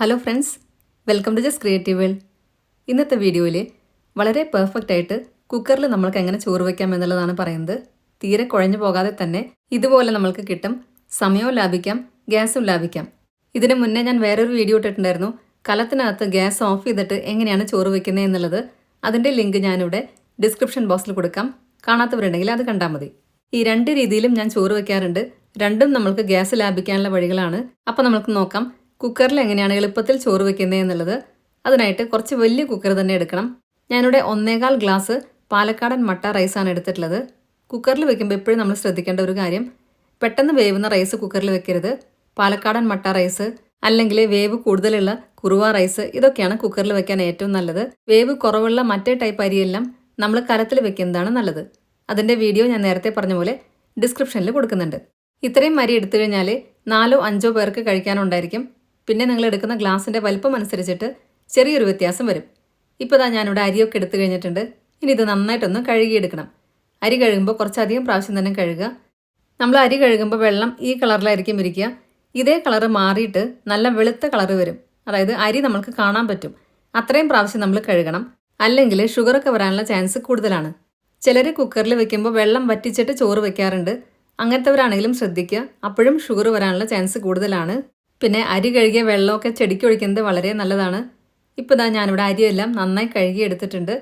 Hello friends welcome to just creative world ഇന്നത്തെ വീഡിയോയിൽ വളരെ പെർഫെക്റ്റ് ആയിട്ട് കുക്കറിൽ നമ്മൾക്ക് എങ്ങനെ ചോറ് വയ്ക്കാം എന്നുള്ളതാണ് പറയുന്നത്. തീരെ കുഴഞ്ഞു പോകാതെ തന്നെ ഇതുപോലെ നമ്മൾക്ക് കിട്ടും. സമയവും ലാഭിക്കാം ഗ്യാസും ലാഭിക്കാം. ഇതിനു മുന്നേ ഞാൻ വേറൊരു വീഡിയോ ഇട്ടിട്ടുണ്ടായിരുന്നു. കലത്തിനകത്ത് ഗ്യാസ് ഓഫ് ചെയ്തിട്ട് എങ്ങനെയാണ് ചോറ് വയ്ക്കുന്നത് എന്നുള്ളത്. അതിന്റെ ലിങ്ക് ഞാനിവിടെ ഡിസ്ക്രിപ്ഷൻ ബോക്സിൽ കൊടുക്കാം. കാണാത്തവരുണ്ടെങ്കിൽ അത് കണ്ടാൽ മതി. ഈ രണ്ട് രീതിയിലും ഞാൻ ചോറ് വയ്ക്കാറുണ്ട് രണ്ടും നമ്മൾക്ക് ഗ്യാസ് ലാഭിക്കാനുള്ള വഴികളാണ്. അപ്പോൾ നമുക്ക് നോക്കാം. കുക്കറിൽ എങ്ങനെയാണ് എളുപ്പത്തിൽ ചോറ് വെക്കുന്നത് എന്നുള്ളത്? അതിനായിട്ട് കുറച്ച് വലിയ കുക്കർ തന്നെ എടുക്കണം. ഞാനിവിടെ ഒന്നേകാൽ ഗ്ലാസ് പാലക്കാടൻ മട്ട റൈസാണ് എടുത്തിട്ടുള്ളത്. കുക്കറിൽ വെക്കുമ്പോൾ എപ്പോഴും നമ്മൾ ശ്രദ്ധിക്കേണ്ട ഒരു കാര്യം പെട്ടെന്ന് വേവുന്ന റൈസ് കുക്കറിൽ വെക്കരുത്. പാലക്കാടൻ മട്ട റൈസ് അല്ലെങ്കിൽ വേവ് കൂടുതലുള്ള കുറുവ റൈസ് ഇതൊക്കെയാണ് കുക്കറിൽ വെക്കാൻ ഏറ്റവും നല്ലത്. വേവ് കുറവുള്ള മറ്റേ ടൈപ്പ് അരിയെല്ലാം നമ്മൾ കരത്തിൽ വെക്കുന്നതാണ് നല്ലത്. അതിന്റെ വീഡിയോ ഞാൻ നേരത്തെ പറഞ്ഞ പോലെ ഡിസ്ക്രിപ്ഷനിൽ കൊടുക്കുന്നുണ്ട്. ഇത്രയും അരി എടുത്തു കഴിഞ്ഞാൽ നാലോ അഞ്ചോ പേർക്ക് കഴിക്കാനുണ്ടായിരിക്കും. പിന്നെ നിങ്ങൾ എടുക്കുന്ന ഗ്ലാസിന്റെ വലിപ്പം അനുസരിച്ചിട്ട് ചെറിയൊരു വ്യത്യാസം വരും. ഇപ്പോൾ ഞാൻ ഇവിടെ അരിയൊക്കെ എടുത്തു കഴിഞ്ഞിട്ടുണ്ട്. ഇനി ഇത് നന്നായിട്ടൊന്ന് കഴുകിയെടുക്കണം. അരി കഴുകുമ്പോൾ കുറച്ചധികം പ്രാവശ്യം തന്നെ കഴുകുക. നമ്മൾ അരി കഴുകുമ്പോൾ വെള്ളം ഈ കളറിലായിരിക്കും ഇരിക്കുക. ഇതേ കളർ മാറിയിട്ട് നല്ല വെളുത്ത കളർ വരും. അതായത് അരി നമുക്ക് കാണാൻ പറ്റും. അത്രയും പ്രാവശ്യം നമ്മൾ കഴുകണം. അല്ലെങ്കിൽ ഷുഗറൊക്കെ വരാനുള്ള ചാൻസ് കൂടുതലാണ്. ചിലർ കുക്കറിൽ വെക്കുമ്പോൾ വെള്ളം വറ്റിച്ചിട്ട് ചോറ് വെക്കാറുണ്ട്. അങ്ങനത്തെവരാണെങ്കിലും ശ്രദ്ധിക്കുക. അപ്പോഴും ഷുഗർ വരാനുള്ള ചാൻസ് കൂടുതലാണ്. പിന്നെ അരി കഴുകിയ വെള്ളമൊക്കെ ചെടിക്ക് ഒഴിക്കുന്നത് വളരെ നല്ലതാണ്. ഇപ്പോൾ ഇതാ ഞാനിവിടെ അരിയെല്ലാം നന്നായി കഴുകി എടുത്തിട്ടുണ്ട്.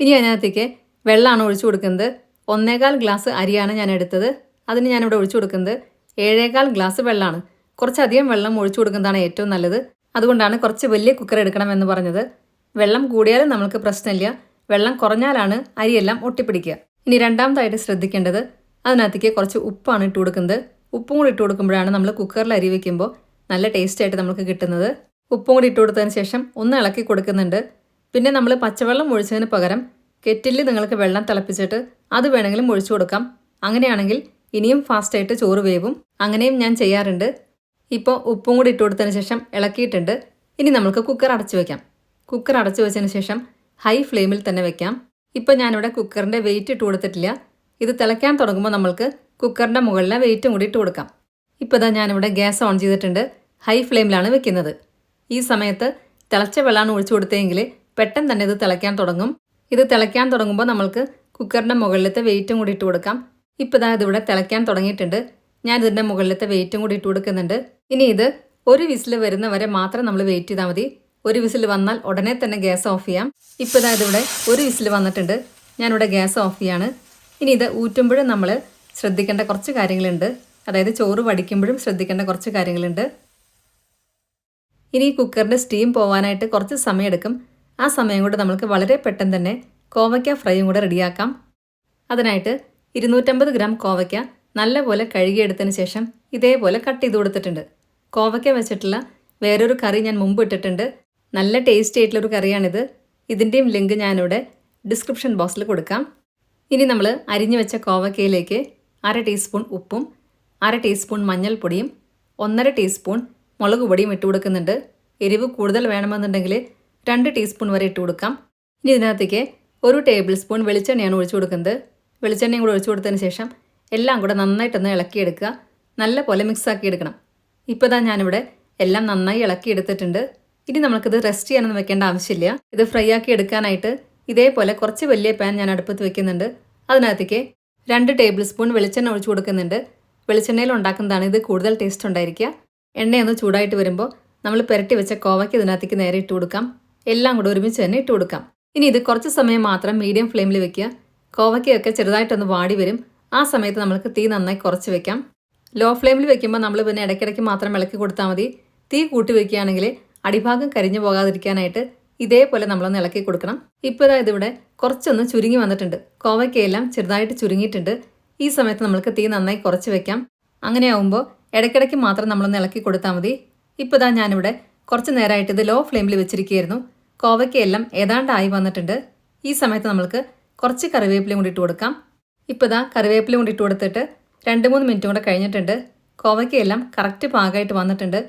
ഇനി അതിനകത്തേക്ക് വെള്ളമാണ് ഒഴിച്ചു കൊടുക്കുന്നത്. ഒന്നേകാൽ ഗ്ലാസ് അരിയാണ് ഞാൻ എടുത്തത്. അതിന് ഞാനിവിടെ ഒഴിച്ചു കൊടുക്കുന്നത് ഏഴേകാൽ ഗ്ലാസ് വെള്ളമാണ്. കുറച്ചധികം വെള്ളം ഒഴിച്ചു കൊടുക്കുന്നതാണ് ഏറ്റവും നല്ലത്. അതുകൊണ്ടാണ് കുറച്ച് വലിയ കുക്കർ എടുക്കണം എന്ന് പറഞ്ഞത്. വെള്ളം കൂടിയാലും നമുക്ക് പ്രശ്നമില്ല. വെള്ളം കുറഞ്ഞാലാണ് അരിയെല്ലാം ഒട്ടിപ്പിടിക്കുക. ഇനി രണ്ടാമതായിട്ട് ശ്രദ്ധിക്കേണ്ടത് അതിനകത്തേക്ക് കുറച്ച് ഉപ്പാണ് ഇട്ട് കൊടുക്കുന്നത്. ഉപ്പും കൂടി ഇട്ട് കൊടുക്കുമ്പോഴാണ് നമ്മൾ കുക്കറിൽ അരി വെക്കുമ്പോൾ നല്ല ടേസ്റ്റ് ആയിട്ട് നമുക്ക് കിട്ടുന്നത്. ഉപ്പും കൂടി ഇട്ട് കൊടുത്തതിന് ശേഷം ഒന്ന് ഇളക്കി കൊടുക്കുന്നുണ്ട്. പിന്നെ നമ്മൾ പച്ചവെള്ളം ഒഴിച്ചതിന് പകരം കെറ്റിലിൽ നിങ്ങൾക്ക് വെള്ളം തിളപ്പിച്ചിട്ട് അത് വേണമെങ്കിലും ഒഴിച്ചു കൊടുക്കാം. അങ്ങനെയാണെങ്കിൽ ഇനിയും ഫാസ്റ്റായിട്ട് ചോറ് വേവും. അങ്ങനെയും ഞാൻ ചെയ്യാറുണ്ട്. ഇപ്പോൾ ഉപ്പും കൂടി ഇട്ട് കൊടുത്തതിന് ശേഷം ഇളക്കിയിട്ടുണ്ട്. ഇനി നമുക്ക് കുക്കർ അടച്ചു വയ്ക്കാം കുക്കർ അടച്ചു വെച്ചതിന് ശേഷം ഹൈ ഫ്ലെയിമിൽ തന്നെ വെക്കാം. ഇപ്പോൾ ഞാനിവിടെ കുക്കറിന്റെ വെയിറ്റ് ഇട്ട് കൊടുത്തിട്ടില്ല. ഇത് തിളയ്ക്കാൻ തുടങ്ങുമ്പോൾ നമ്മൾക്ക് കുക്കറിന്റെ മുകളിലെ വെയിറ്റും കൂടി ഇട്ട് കൊടുക്കാം. ഇപ്പോൾ ഇതാ ഞാനിവിടെ ഗ്യാസ് ഓൺ ചെയ്തിട്ടുണ്ട്. ഹൈ ഫ്ലെയിമിലാണ് വെക്കുന്നത്. ഈ സമയത്ത് തിളച്ച വെള്ളമാണ് ഒഴിച്ചു കൊടുത്തതെങ്കിൽ പെട്ടെന്ന് തന്നെ ഇത് തിളയ്ക്കാൻ തുടങ്ങും. ഇത് തിളയ്ക്കാൻ തുടങ്ങുമ്പോൾ നമ്മൾക്ക് കുക്കറിന്റെ മുകളിലത്തെ വെയിറ്റും കൂടി ഇട്ട് കൊടുക്കാം. ഇപ്പോൾ ഇതാ ഇതിവിടെ തിളയ്ക്കാൻ തുടങ്ങിയിട്ടുണ്ട്. ഞാൻ ഇതിന്റെ മുകളിലത്തെ വെയിറ്റും കൂടി ഇട്ട് കൊടുക്കുന്നുണ്ട്. ഇനി ഇത് ഒരു വിസിൽ വരുന്ന വരെ മാത്രം നമ്മൾ വെയിറ്റ് ചെയ്താൽ മതി. ഒരു വിസിൽ വന്നാൽ ഉടനെ തന്നെ ഗ്യാസ് ഓഫ് ചെയ്യാം. ഇപ്പോൾ ഇതാ ഇതിവിടെ ഒരു വിസിൽ വന്നിട്ടുണ്ട്. ഞാനിവിടെ ഗ്യാസ് ഓഫ് ചെയ്യാണ്. ഇനി ഇത് ഊറ്റുമ്പോഴും നമ്മൾ ശ്രദ്ധിക്കേണ്ട കുറച്ച് കാര്യങ്ങളുണ്ട്. അതായത് ചോറ് വടിക്കുമ്പോഴും ശ്രദ്ധിക്കേണ്ട കുറച്ച് കാര്യങ്ങളുണ്ട്. ഇനി ഈ കുക്കറിന്റെ സ്റ്റീം പോകാനായിട്ട് കുറച്ച് സമയമെടുക്കും. ആ സമയം കൊണ്ട് നമുക്ക് വളരെ പെട്ടെന്ന് തന്നെ കോവയ്ക്ക ഫ്രൈയും കൂടെ റെഡിയാക്കാം അതിനായിട്ട് ഇരുന്നൂറ്റമ്പത് ഗ്രാം കോവയ്ക്ക നല്ലപോലെ കഴുകിയെടുത്തതിന് ശേഷം ഇതേപോലെ കട്ട് ചെയ്ത് കൊടുത്തിട്ടുണ്ട്. കോവയ്ക്ക വെച്ചിട്ടുള്ള വേറൊരു കറി ഞാൻ മുമ്പ് ഇട്ടിട്ടുണ്ട്. നല്ല ടേസ്റ്റി ആയിട്ടുള്ളൊരു കറിയാണിത്. ഇതിന്റെയും ലിങ്ക് ഞാനിവിടെ ഡിസ്ക്രിപ്ഷൻ ബോക്സിൽ കൊടുക്കാം. ഇനി നമ്മൾ അരിഞ്ഞു വെച്ച കോവക്കയിലേക്ക് അര ടീസ്പൂൺ ഉപ്പും അര ടീസ്പൂൺ മഞ്ഞൾപ്പൊടിയും ഒന്നര ടീസ്പൂൺ മുളക് പൊടിയും ഇട്ട് കൊടുക്കുന്നുണ്ട്. എരിവ് കൂടുതൽ വേണമെന്നുണ്ടെങ്കിൽ രണ്ട് ടീസ്പൂൺ വരെ ഇട്ട് കൊടുക്കാം. ഇനി ഇതിനകത്തേക്ക് ഒരു ടേബിൾ സ്പൂൺ വെളിച്ചെണ്ണയാണ് ഒഴിച്ചു കൊടുക്കുന്നത്. വെളിച്ചെണ്ണയും കൂടെ ഒഴിച്ചു കൊടുത്തതിന് ശേഷം എല്ലാം കൂടെ നന്നായിട്ടൊന്ന് ഇളക്കിയെടുക്കുക. നല്ല പോലെ മിക്സ് ആക്കി എടുക്കണം. ഇപ്പോൾ ഇതാ ഞാനിവിടെ എല്ലാം നന്നായി ഇളക്കി എടുത്തിട്ടുണ്ട്. ഇനി നമുക്കിത് റെസ്റ്റ് ചെയ്യാനൊന്നും വെക്കേണ്ട ആവശ്യമില്ല. ഇത് ഫ്രൈ ആക്കി എടുക്കാനായിട്ട് ഇതേപോലെ കുറച്ച് വലിയ പാൻ ഞാൻ അടുപ്പത്ത് വെക്കുന്നുണ്ട്. അതിനകത്തേക്ക് രണ്ട് ടേബിൾ സ്പൂൺ വെളിച്ചെണ്ണ ഒഴിച്ചു കൊടുക്കുന്നുണ്ട്. വെളിച്ചെണ്ണയിൽ ഉണ്ടാക്കുന്നതാണ് ഇത് കൂടുതൽ ടേസ്റ്റ് ഉണ്ടായിരിക്കുക. എണ്ണയൊന്ന് ചൂടായിട്ട് വരുമ്പോൾ നമ്മൾ പുരട്ടി വെച്ച കോവയ്ക്ക് ഇതിനകത്തേക്ക് നേരെ ഇട്ട് കൊടുക്കാം. എല്ലാം കൂടെ ഒരുമിച്ച് തന്നെ ഇട്ട് കൊടുക്കാം. ഇനി ഇത് കുറച്ച് സമയം മാത്രം മീഡിയം ഫ്ലെയിമിൽ വെക്കുക. കോവയ്ക്കൊക്കെ ചെറുതായിട്ടൊന്ന് വാടി വരും. ആ സമയത്ത് നമുക്ക് തീ നന്നായി കുറച്ച് വെക്കാം. ലോ ഫ്ലെയിമിൽ വെക്കുമ്പോൾ നമ്മൾ പിന്നെ ഇടയ്ക്കിടയ്ക്ക് മാത്രം ഇളക്കി കൊടുത്താൽ മതി. തീ കൂട്ടി വെക്കുകയാണെങ്കിൽ അടിഭാഗം കരിഞ്ഞു പോകാതിരിക്കാനായിട്ട് ഇതേപോലെ നമ്മളൊന്ന് ഇളക്കി കൊടുക്കണം. ഇപ്പോൾ ഇതാ ഇതിവിടെ കുറച്ചൊന്ന് ചുരുങ്ങി വന്നിട്ടുണ്ട്. കോവയ്ക്കയെല്ലാം ചെറുതായിട്ട് ചുരുങ്ങിയിട്ടുണ്ട്. ഈ സമയത്ത് നമ്മൾക്ക് തീ നന്നായി കുറച്ച് വെക്കാം. അങ്ങനെ ആവുമ്പോൾ ഇടയ്ക്കിടയ്ക്ക് മാത്രം നമ്മളൊന്ന് ഇളക്കി കൊടുത്താൽ മതി. ഇപ്പോൾ ഇതാ ഞാനിവിടെ കുറച്ച് നേരമായിട്ട് ഇത് ലോ ഫ്ലെയിമിൽ വെച്ചിരിക്കുകയായിരുന്നു. കോവയ്ക്കയെല്ലാം ഏതാണ്ടായി വന്നിട്ടുണ്ട്. ഈ സമയത്ത് നമ്മൾക്ക് കുറച്ച് കറിവേപ്പിലയും കൂടി ഇട്ട് കൊടുക്കാം. ഇപ്പോൾ ഇതാ കറിവേപ്പിലയും കൂടി ഇട്ട് കൊടുത്തിട്ട് രണ്ട് മൂന്ന് മിനിറ്റും കൂടെ കഴിഞ്ഞിട്ടുണ്ട്. കോവയ്ക്കയെല്ലാം കറക്റ്റ് പാകമായിട്ട് വന്നിട്ടുണ്ട്.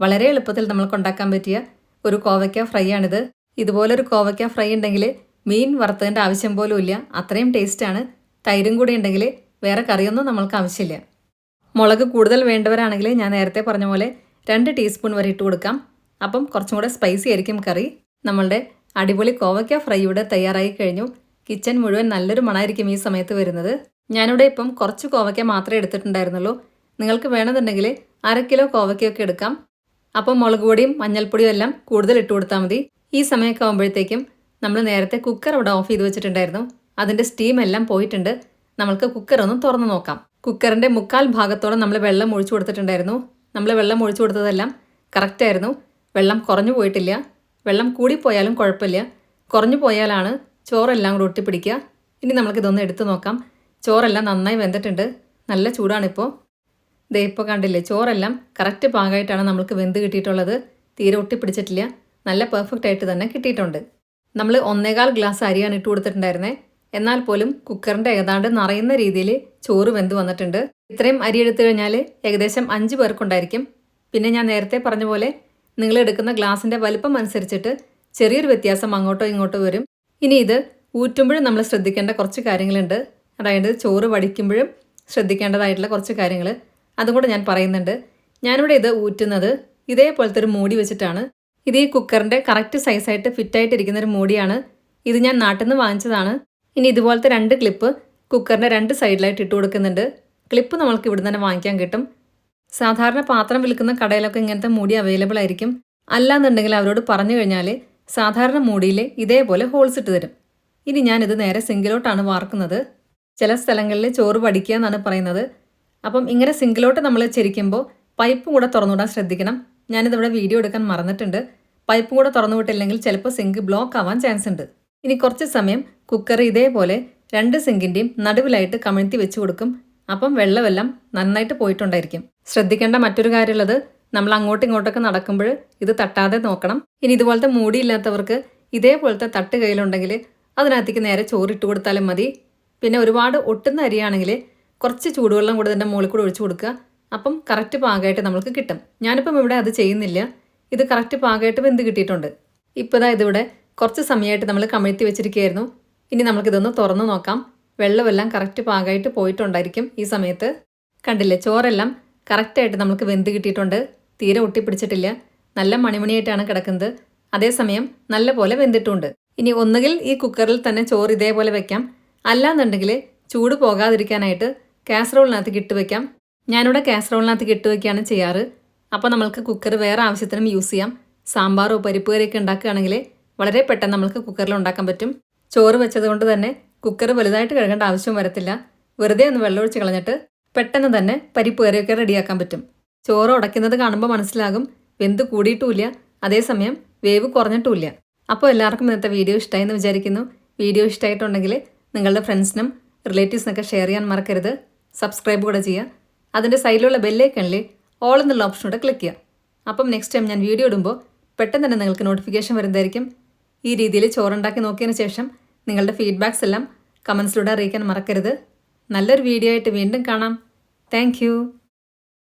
വളരെ എളുപ്പത്തിൽ നമ്മൾക്ക് ഉണ്ടാക്കാൻ പറ്റിയ ഒരു കോവയ്ക്ക ഫ്രൈ ആണിത് ഇതുപോലൊരു കോവയ്ക്ക ഫ്രൈ ഉണ്ടെങ്കിൽ മീൻ വറുത്തതിന്റെ ആവശ്യം പോലും ഇല്ല. അത്രയും ടേസ്റ്റാണ്. തൈരും കൂടി ഉണ്ടെങ്കിൽ വേറെ കറിയൊന്നും നമ്മൾക്ക് ആവശ്യമില്ല. മുളക് കൂടുതൽ വേണ്ടവരാണെങ്കിൽ ഞാൻ നേരത്തെ പറഞ്ഞ പോലെ രണ്ട് ടീസ്പൂൺ വരെ ഇട്ട് കൊടുക്കാം. അപ്പം കുറച്ചും കൂടെ സ്പൈസി ആയിരിക്കും കറി. നമ്മളുടെ അടിപൊളി കോവയ്ക്ക ഫ്രൈ ഇവിടെ തയ്യാറായി കഴിഞ്ഞു. കിച്ചൺ മുഴുവൻ നല്ലൊരു മണമായിരിക്കും ഈ സമയത്ത് വരുന്നത്. ഞാനിവിടെ ഇപ്പം കുറച്ച് കോവയ്ക്ക മാത്രമേ എടുത്തിട്ടുണ്ടായിരുന്നുള്ളൂ. നിങ്ങൾക്ക് വേണമെന്നുണ്ടെങ്കിൽ അര കിലോ കോവയ്ക്കൊക്കെ എടുക്കാം. അപ്പം മുളക് പൊടിയും മഞ്ഞൾപ്പൊടിയും എല്ലാം കൂടുതൽ ഇട്ട് കൊടുത്താൽ മതി. ഈ സമയമൊക്കെ ആകുമ്പോഴത്തേക്കും നമ്മൾ നേരത്തെ കുക്കർ അവിടെ ഓഫ് ചെയ്ത് വെച്ചിട്ടുണ്ടായിരുന്നു. അതിന്റെ സ്റ്റീം എല്ലാം പോയിട്ടുണ്ട്. നമ്മൾക്ക് കുക്കർ ഒന്ന് തുറന്നു നോക്കാം. കുക്കറിന്റെ മുക്കാൽ ഭാഗത്തോളം നമ്മൾ വെള്ളം ഒഴിച്ചു കൊടുത്തിട്ടുണ്ടായിരുന്നു. നമ്മൾ വെള്ളം ഒഴിച്ചു കൊടുത്തതെല്ലാം കറക്റ്റായിരുന്നു വെള്ളം കുറഞ്ഞു പോയിട്ടില്ല. വെള്ളം കൂടിപ്പോയാലും കുഴപ്പമില്ല. കുറഞ്ഞു പോയാലാണ് ചോറെല്ലാം കൂടെ ഒട്ടിപ്പിടിക്കുക. ഇനി നമുക്കിതൊന്ന് എടുത്തു നോക്കാം. ചോറെല്ലാം നന്നായി വെന്തിട്ടുണ്ട്. നല്ല ചൂടാണിപ്പോൾ ദേ ഇപ്പോൾ കണ്ടില്ലേ ചോറെല്ലാം കറക്റ്റ് പാകമായിട്ടാണ് നമ്മൾക്ക് വെന്ത് കിട്ടിയിട്ടുള്ളത്. തീരെ ഒട്ടിപ്പിടിച്ചിട്ടില്ല. നല്ല പെർഫെക്റ്റ് ആയിട്ട് തന്നെ കിട്ടിയിട്ടുണ്ട്. നമ്മൾ ഒന്നേകാൽ ഗ്ലാസ് അരിയാണ് ഇട്ട് കൊടുത്തിട്ടുണ്ടായിരുന്നത് എന്നാൽ പോലും കുക്കറിന്റെ ഏതാണ്ട് നിറയുന്ന രീതിയിൽ ചോറ് വെന്ത് വന്നിട്ടുണ്ട്. ഇത്രയും അരി എടുത്തു കഴിഞ്ഞാൽ ഏകദേശം അഞ്ച് പേർക്കുണ്ടായിരിക്കും. പിന്നെ ഞാൻ നേരത്തെ പറഞ്ഞ പോലെ നിങ്ങൾ എടുക്കുന്ന ഗ്ലാസിന്റെ വലിപ്പം അനുസരിച്ചിട്ട് ചെറിയൊരു വ്യത്യാസം അങ്ങോട്ടോ ഇങ്ങോട്ടോ വരും. ഇനി ഇത് ഊറ്റുമ്പോഴും നമ്മൾ ശ്രദ്ധിക്കേണ്ട കുറച്ച് കാര്യങ്ങളുണ്ട്. അതായത് ചോറ് വടിക്കുമ്പോഴും ശ്രദ്ധിക്കേണ്ടതായിട്ടുള്ള കുറച്ച് കാര്യങ്ങൾ അതുകൂടെ ഞാൻ പറയുന്നുണ്ട്. ഞാനിവിടെ ഇത് ഊറ്റുന്നത് ഇതേപോലത്തെ ഒരു മൂടി വെച്ചിട്ടാണ്. ഇത് ഈ കുക്കറിന്റെ കറക്റ്റ് സൈസായിട്ട് ഫിറ്റായിട്ടിരിക്കുന്ന ഒരു മൂടിയാണ്. ഇത് ഞാൻ നാട്ടിൽ നിന്ന് വാങ്ങിച്ചതാണ്. ഇനി ഇതുപോലത്തെ രണ്ട് ക്ലിപ്പ് കുക്കറിന്റെ രണ്ട് സൈഡിലായിട്ട് ഇട്ട് കൊടുക്കുന്നുണ്ട്. ക്ലിപ്പ് നമ്മൾക്ക് ഇവിടെ തന്നെ വാങ്ങിക്കാൻ കിട്ടും. സാധാരണ പാത്രം വിൽക്കുന്ന കടയിലൊക്കെ ഇങ്ങനത്തെ മൂടി അവൈലബിൾ ആയിരിക്കും. അല്ലാന്നുണ്ടെങ്കിൽ അവരോട് പറഞ്ഞു കഴിഞ്ഞാൽ സാധാരണ മൂടിയിൽ ഇതേപോലെ ഹോൾസ് ഇട്ട് തരും. ഇനി ഞാനിത് നേരെ സിങ്കിലോട്ടാണ് വാർക്കുന്നത്. ചില സ്ഥലങ്ങളിൽ ചോറ് പഠിക്കുക എന്നാണ് പറയുന്നത്. അപ്പം ഇങ്ങനെ സിങ്കിലോട്ട് നമ്മൾ ചെരിക്കുമ്പോൾ പൈപ്പും കൂടെ തുറന്നുവിടാൻ ശ്രദ്ധിക്കണം. ഞാനിതിവിടെ വീഡിയോ എടുക്കാൻ മറന്നിട്ടുണ്ട്. പൈപ്പും കൂടെ തുറന്നു വിട്ടില്ലെങ്കിൽ ചിലപ്പോൾ സിങ്ക് ബ്ലോക്ക് ആവാൻ ചാൻസ് ഉണ്ട്. ഇനി കുറച്ച് സമയം കുക്കർ ഇതേപോലെ രണ്ട് സിങ്കിന്റെയും നടുവിലായിട്ട് കമിഴ്ത്തി വെച്ച് കൊടുക്കും. അപ്പം വെള്ളമെല്ലാം നന്നായിട്ട് പോയിട്ടുണ്ടായിരിക്കും. ശ്രദ്ധിക്കേണ്ട മറ്റൊരു കാര്യമുള്ളത് നമ്മൾ അങ്ങോട്ടും ഇങ്ങോട്ടൊക്കെ നടക്കുമ്പോൾ ഇത് തട്ടാതെ നോക്കണം. ഇനി ഇതുപോലത്തെ മൂടിയില്ലാത്തവർക്ക് ഇതേപോലത്തെ തട്ട് കയ്യിലുണ്ടെങ്കിൽ അതിനകത്തേക്ക് നേരെ ചോറിട്ട് കൊടുത്താലും മതി. പിന്നെ ഒരുപാട് ഒട്ടുന്ന അരിയാണെങ്കിൽ കുറച്ച് ചൂടുവെള്ളം കൂടെ തന്നെ മുകളിൽ കൂടെ ഒഴിച്ചു കൊടുക്കുക. അപ്പം കറക്റ്റ് പാകമായിട്ട് നമുക്ക് കിട്ടും. ഞാനിപ്പം ഇവിടെ അത് ചെയ്യുന്നില്ല. ഇത് കറക്റ്റ് പാകമായിട്ട് വെന്ത് കിട്ടിയിട്ടുണ്ട്. ഇപ്പോൾ ഇതാ ഇതിവിടെ കുറച്ച് സമയമായിട്ട് നമ്മൾ കമിഴ്ത്തി വെച്ചിരിക്കുകയായിരുന്നു. ഇനി നമുക്കിതൊന്ന് തുറന്നു നോക്കാം. വെള്ളമെല്ലാം കറക്റ്റ് പാകമായിട്ട് പോയിട്ടുണ്ടായിരിക്കും ഈ സമയത്ത്. കണ്ടില്ലേ ചോറെല്ലാം കറക്റ്റായിട്ട് നമുക്ക് വെന്ത് കിട്ടിയിട്ടുണ്ട്. തീരെ ഒട്ടിപ്പിടിച്ചിട്ടില്ല. നല്ല മണിമണിയായിട്ടാണ് കിടക്കുന്നത്. അതേസമയം നല്ല പോലെ വെന്തിട്ടുണ്ട്. ഇനി ഒന്നുകിൽ ഈ കുക്കറിൽ തന്നെ ചോറ് ഇതേപോലെ വെക്കാം. അല്ലാന്നുണ്ടെങ്കിൽ ചൂട് പോകാതിരിക്കാനായിട്ട് കാസറോളിനകത്ത് കിട്ട് വെക്കാം. ഞാനിവിടെ കാസറോളിനകത്ത് കിട്ട് വെക്കുകയാണ് ചെയ്യാറ്. അപ്പോൾ നമ്മൾക്ക് കുക്കർ വേറെ ആവശ്യത്തിനും യൂസ് ചെയ്യാം. സാമ്പാറോ പരിപ്പ് കറിയൊക്കെ ഉണ്ടാക്കുകയാണെങ്കിൽ വളരെ പെട്ടെന്ന് നമുക്ക് കുക്കറിൽ ഉണ്ടാക്കാൻ പറ്റും. ചോറ് വെച്ചത് കൊണ്ട് തന്നെ കുക്കർ വലുതായിട്ട് കഴുകേണ്ട ആവശ്യം വരത്തില്ല. വെറുതെ ഒന്ന് വെള്ളമൊഴിച്ച് കളഞ്ഞിട്ട് പെട്ടെന്ന് തന്നെ പരിപ്പ് കറിയൊക്കെ റെഡിയാക്കാൻ പറ്റും. ചോറ് ഉടയ്ക്കുന്നത് കാണുമ്പോൾ മനസ്സിലാകും. വെന്ത് കൂടിയിട്ടുമില്ല. അതേസമയം വേവ് കുറഞ്ഞിട്ടുമില്ല. അപ്പോൾ എല്ലാവർക്കും ഇന്നത്തെ വീഡിയോ ഇഷ്ടമായി എന്ന് വിചാരിക്കുന്നു. വീഡിയോ ഇഷ്ടമായിട്ടുണ്ടെങ്കിൽ നിങ്ങളുടെ ഫ്രണ്ട്സിനും റിലേറ്റീവ്സിനൊക്കെ ഷെയർ ചെയ്യാൻ മറക്കരുത്. സബ്സ്ക്രൈബ് കൂടെ ചെയ്യുക. അതിന്റെ സൈഡിലുള്ള ബെല്ലേക്കണിൽ ഓൾ എന്നുള്ള ഓപ്ഷൻ കൂടെ ക്ലിക്ക് ചെയ്യുക. അപ്പം നെക്സ്റ്റ് ടൈം ഞാൻ വീഡിയോ ഇടുമ്പോൾ പെട്ടെന്ന് തന്നെ നിങ്ങൾക്ക് നോട്ടിഫിക്കേഷൻ വരുന്നതായിരിക്കും. ഈ രീതിയിൽ ചോറുണ്ടാക്കി നോക്കിയതിന് ശേഷം നിങ്ങളുടെ ഫീഡ്ബാക്സ് എല്ലാം കമൻസിലൂടെ അറിയിക്കാൻ മറക്കരുത്. നല്ലൊരു വീഡിയോ ആയിട്ട് വീണ്ടും കാണാം. താങ്ക്